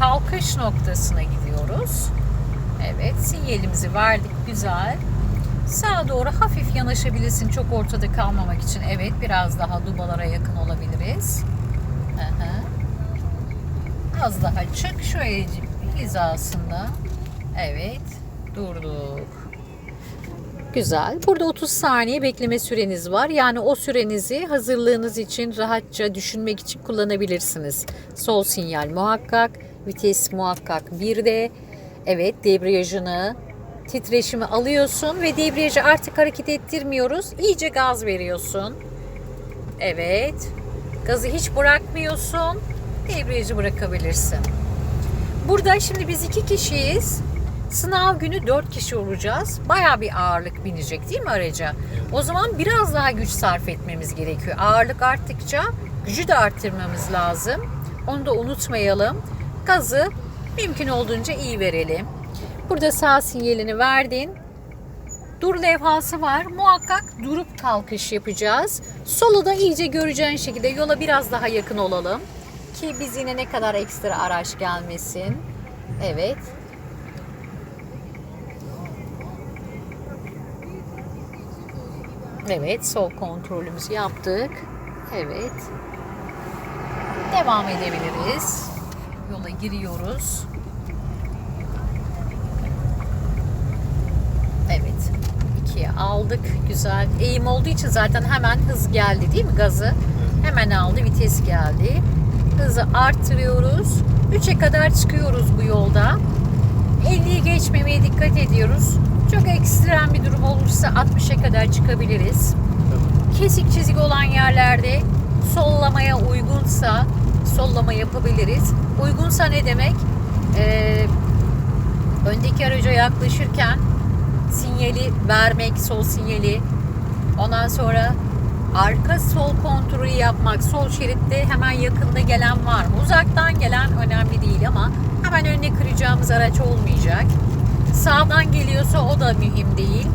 kalkış noktasına gidiyoruz. Evet sinyalimizi verdik güzel. Sağa doğru hafif yanaşabilirsin çok ortada kalmamak için. Evet biraz daha dubalara yakın olabiliriz. Hı. Az daha çık şöyle hizasında. Evet durduk. Güzel. Burada 30 saniye bekleme süreniz var. Yani o sürenizi hazırlığınız için rahatça düşünmek için kullanabilirsiniz. Sol sinyal muhakkak, vites muhakkak bir de evet debriyajını titreşimi alıyorsun ve debriyajı artık hareket ettirmiyoruz. İyice gaz veriyorsun. Evet. Gazı hiç bırakmıyorsun. Debriyajı bırakabilirsin. Burada şimdi biz iki kişiyiz. Sınav günü dört kişi olacağız. Baya bir ağırlık binecek değil mi araca? O zaman biraz daha güç sarf etmemiz gerekiyor. Ağırlık arttıkça gücü de arttırmamız lazım. Onu da unutmayalım. Gazı mümkün olduğunca iyi verelim. Burada sağ sinyalini verdin. Dur levhası var. Muhakkak durup kalkış yapacağız. Solu da iyice göreceğin şekilde yola biraz daha yakın olalım. Ki biz yine ne kadar ekstra araç gelmesin. Evet. Evet, sol kontrolümüzü yaptık. Evet. Devam edebiliriz. Yola giriyoruz. Evet. ikiye aldık. Güzel. Eğim olduğu için zaten hemen hız geldi değil mi gazı? Hemen aldı. Vites geldi. Hızı arttırıyoruz. 3'e kadar çıkıyoruz bu yolda. 50'yi geçmemeye dikkat ediyoruz. Çok ekstrem bir durum olursa 60'a kadar çıkabiliriz. Kesik çizik olan yerlerde sollamaya uygunsa sollama yapabiliriz. Uygunsa ne demek? Ee, öndeki araca yaklaşırken sinyali vermek, sol sinyali. Ondan sonra arka sol kontrolü yapmak. Sol şeritte hemen yakında gelen var mı? Uzaktan gelen önemli değil ama hemen önüne kıracağımız araç olmayacak. Sağdan geliyorsa o da mühim değil.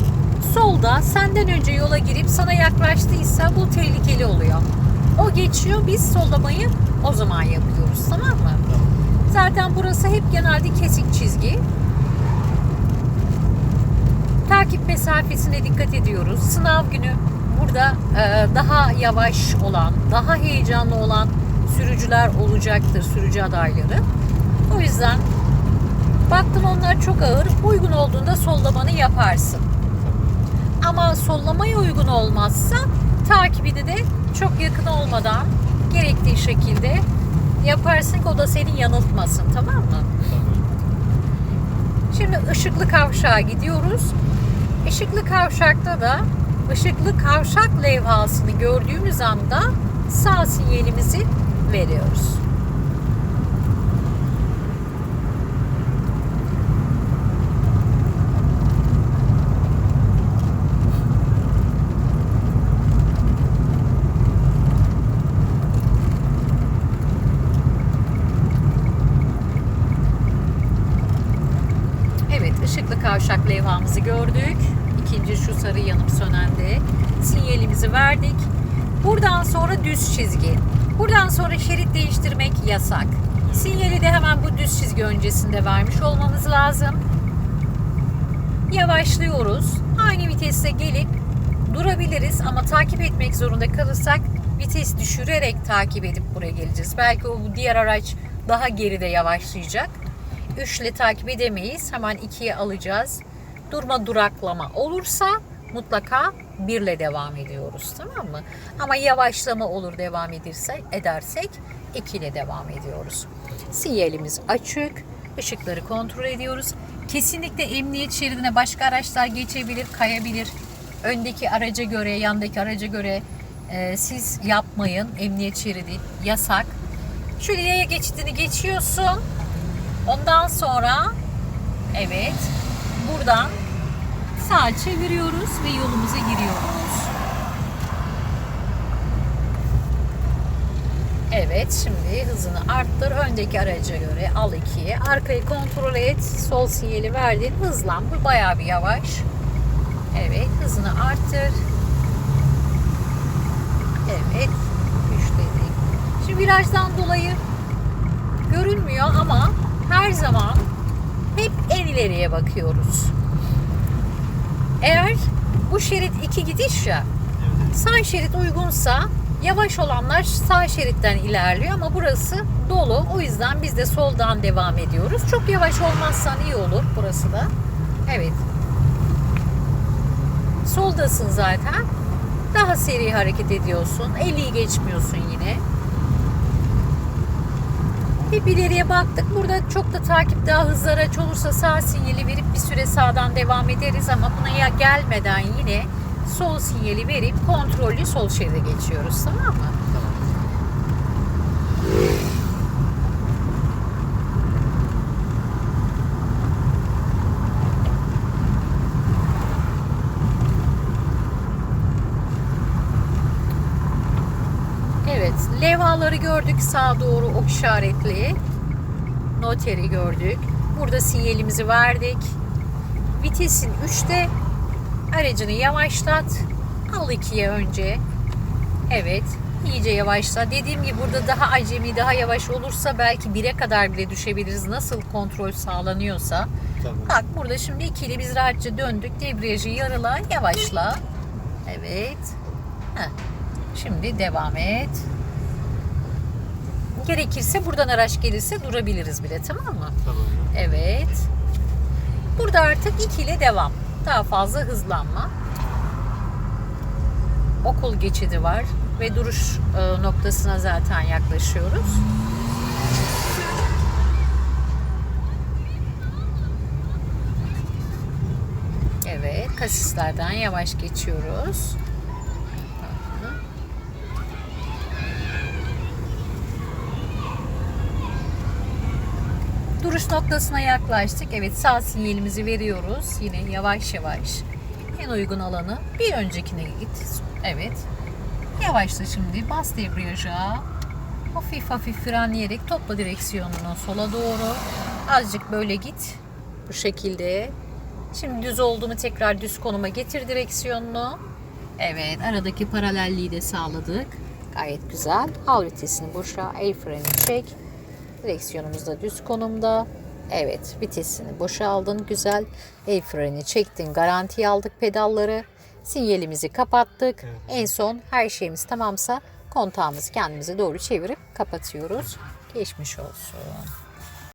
Solda senden önce yola girip sana yaklaştıysa bu tehlikeli oluyor. Geçiyor biz sollamayı o zaman yapıyoruz tamam mı? Zaten burası hep genelde kesik çizgi. Takip mesafesine dikkat ediyoruz. Sınav günü burada e, daha yavaş olan, daha heyecanlı olan sürücüler olacaktır, sürücü adayları. O yüzden baktın onlar çok ağır, uygun olduğunda sollamanı yaparsın. Ama sollamaya uygun olmazsa takibini de çok yakın olmadan gerektiği şekilde yaparsın ki o da seni yanıltmasın tamam mı? Şimdi ışıklı kavşağa gidiyoruz. Işıklı kavşakta da ışıklı kavşak levhasını gördüğümüz anda sağ sinyalimizi veriyoruz. Evet, ışıklı kavşak levhamızı gördük. İkinci şu sarı yanıp sönende sinyalimizi verdik. Buradan sonra düz çizgi. Buradan sonra şerit değiştirmek yasak. Sinyali de hemen bu düz çizgi öncesinde vermiş olmamız lazım. Yavaşlıyoruz. Aynı viteste gelip durabiliriz ama takip etmek zorunda kalırsak vites düşürerek takip edip buraya geleceğiz. Belki o diğer araç daha geride yavaşlayacak. 3 ile takip edemeyiz. Hemen 2'ye alacağız. Durma duraklama olursa mutlaka 1 ile devam ediyoruz. Tamam mı? Ama yavaşlama olur devam edirse, edersek 2 ile devam ediyoruz. Sinyalimiz açık. Işıkları kontrol ediyoruz. Kesinlikle emniyet şeridine başka araçlar geçebilir, kayabilir. Öndeki araca göre, yandaki araca göre e, siz yapmayın. Emniyet şeridi yasak. Şöyle yaya geçidini geçiyorsun. Ondan sonra evet buradan sağ çeviriyoruz ve yolumuza giriyoruz. Evet şimdi hızını arttır. Öndeki araca göre al ikiye. Arkayı kontrol et. Sol sinyali verdin. Hızlan. Bu bayağı bir yavaş. Evet hızını arttır. Evet. Üçledik. Şimdi virajdan dolayı görünmüyor ama ileriye bakıyoruz. Eğer bu şerit iki gidiş ya sağ şerit uygunsa yavaş olanlar sağ şeritten ilerliyor ama burası dolu. O yüzden biz de soldan devam ediyoruz. Çok yavaş olmazsan iyi olur burası da. Evet. Soldasın zaten. Daha seri hareket ediyorsun. 50'yi geçmiyorsun yine. Hep ileriye baktık. Burada çok da takip daha hızlı araç olursa sağ sinyali verip bir süre sağdan devam ederiz ama buna ya gelmeden yine sol sinyali verip kontrollü sol şeride geçiyoruz tamam mı? Tamam. Evet, levhaları gördük sağa doğru ok işaretli. Noteri gördük. Burada sinyalimizi verdik. Vitesin 3'te. Aracını yavaşlat. Al 2'ye önce. Evet, iyice yavaşla. Dediğim gibi burada daha acemi, daha yavaş olursa belki 1'e kadar bile düşebiliriz. Nasıl kontrol sağlanıyorsa. Tamam. Bak burada şimdi ikili biz rahatça döndük. Debriyajı yarıla, yavaşla. Evet. Heh. Şimdi devam et. Gerekirse buradan araç gelirse durabiliriz bile tamam mı? Tamam. Evet. Burada artık ikili devam. Daha fazla hızlanma. Okul geçidi var ve duruş e, noktasına zaten yaklaşıyoruz. Evet, kasislerden yavaş geçiyoruz. Duruş noktasına yaklaştık. Evet sağ sinyalimizi veriyoruz. Yine yavaş yavaş. En uygun alanı bir öncekine git. Evet. Yavaşla şimdi. Bas debriyaja. Hafif hafif frenleyerek topla direksiyonunu sola doğru. Azıcık böyle git. Bu şekilde. Şimdi düz oldu mu tekrar düz konuma getir direksiyonunu. Evet aradaki paralelliği de sağladık. Gayet güzel. Al vitesini boşa. El freni çek. Direksiyonumuz da düz konumda. Evet vitesini boşa aldın güzel. El freni çektin garantiye aldık pedalları. Sinyalimizi kapattık. Evet. En son her şeyimiz tamamsa kontağımızı kendimize doğru çevirip kapatıyoruz. Geçmiş olsun.